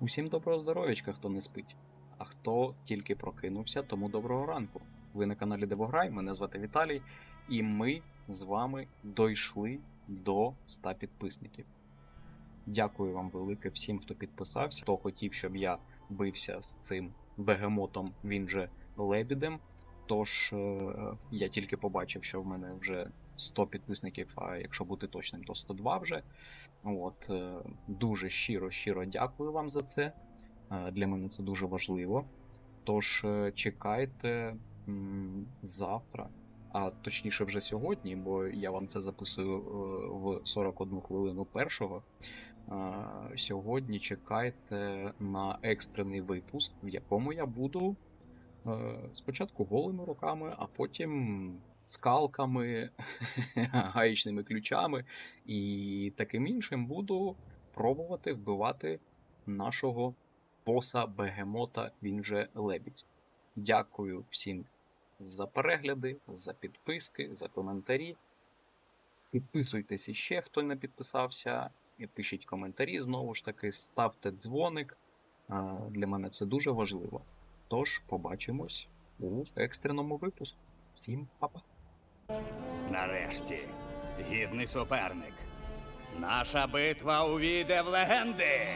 Усім доброго здоров'ячка, хто не спить. А хто тільки прокинувся, тому доброго ранку. Ви на каналі Девограй, мене звати Віталій, і ми з вами дійшли до 100 підписників. Дякую вам велике всім, хто підписався, хто хотів, щоб я бився з цим бегемотом, він же лебідем. Тож е, я тільки побачив, що в мене вже 100 підписників, а якщо бути точним, то 102 вже. От, е, дуже щиро, щиро дякую вам за це. Е, Для мене це дуже важливо. Тож чекайте завтра, а точніше вже сьогодні, бо я вам це записую в 41 хвилину першого. Сьогодні чекайте на екстрений випуск, в якому я буду спочатку голими руками, а потім скалками, гаєчними ключами і таким іншим буду пробувати вбивати нашого боса бегемота, він же лебідь. Дякую всім за перегляди, за підписки, за коментарі. Підписуйтесь іще, хто не підписався. Пишіть коментарі знову ж таки, ставте дзвоник. Для мене це дуже важливо. Тож побачимось у екстреному випуску. Всім па-па. Нарешті, гідний суперник. Наша битва увійде в легенди.